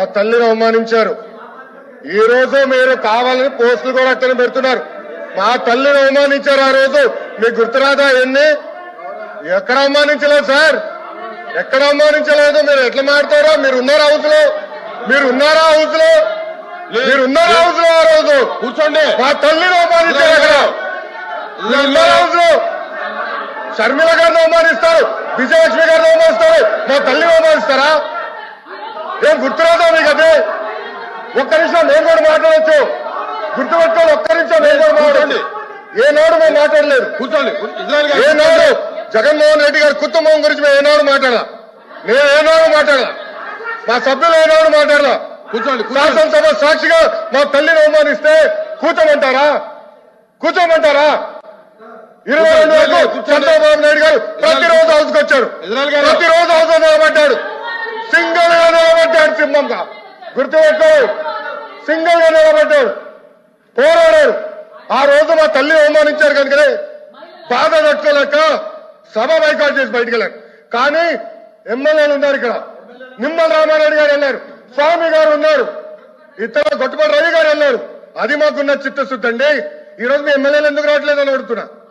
మా తల్లిని అవమానించారు. ఈ రోజు మీరు కావాలని పోస్టులు కూడా అక్కడ పెడుతున్నారు. మా తల్లిని అవమానించారు ఆ రోజు. మీకు గుర్తురాదా ఎన్ని ఎక్కడ అవమానించలేదు సార్. ఎక్కడ అవమానించలేదు? మీరు ఎట్లా మాడతారో మీరు ఉన్నారా హౌస్లో మీరు ఉన్నారా హౌస్లో మీరు ఉన్నారా హౌస్లో ఆ రోజు? కూర్చోండి. మా తల్లిని అవమానించారు అక్కడ. మీరు ఉన్నారా హౌస్లో షర్మిల గారిని అవమానిస్తారు. విజయలక్ష్మి గారిని అవమానిస్తారు. మా తల్లిని అవమానిస్తారా? ఏం గుర్తురాదా మీకు అదే? ఒక్క నిమిషం నేను కూడా మాట్లాడచ్చు. గుర్తుపెట్టుకోండి ఒక్క నిమిషం నేను కూడా మాట్లాడండి ఏనాడు మేము మాట్లాడలేదు. కూర్చోండి. ఏనాడు జగన్మోహన్ రెడ్డి గారి కుటుంబం గురించి మేము ఏనాడు మాట్లాడాల? నేను ఏనాడు మాట్లాడాల? మా సభ్యులు ఏనాడు మాట్లాడాల? కూర్చోండి శాసనసభ సాక్షిగా మా తల్లిని అవమానిస్తే కూర్చోమంటారా? కూర్చోమంటారా? ఇరవై రెండు వరకు. చంద్రబాబు నాయుడు గారు ప్రతిరోజు హౌస్కి గారు ప్రతిరోజు హౌస్ నిలబడ్డాడు సింహంగా గుర్తుపెట్టు సింగిల్గా నిలబడ్డాడు. పోరాడాడు. ఆ రోజు మా తల్లి అవమానించారు కనుకనే బాధ తట్టుకోలేక సభ బైకాట్ చేసి బయటికి వెళ్ళారు. కానీ ఎమ్మెల్యేలు ఉన్నారు ఇక్కడ. నిమ్మల రామారెడ్డి గారు వెళ్ళారు. స్వామి గారు ఉన్నారు. ఇతర గొట్టపల్లి రవి గారు వెళ్ళారు. అది మాకున్న చిత్తశుద్ధి అండి. ఈ రోజు మీ ఎమ్మెల్యేలు ఎందుకు రావట్లేదని అడుగుతున్నా.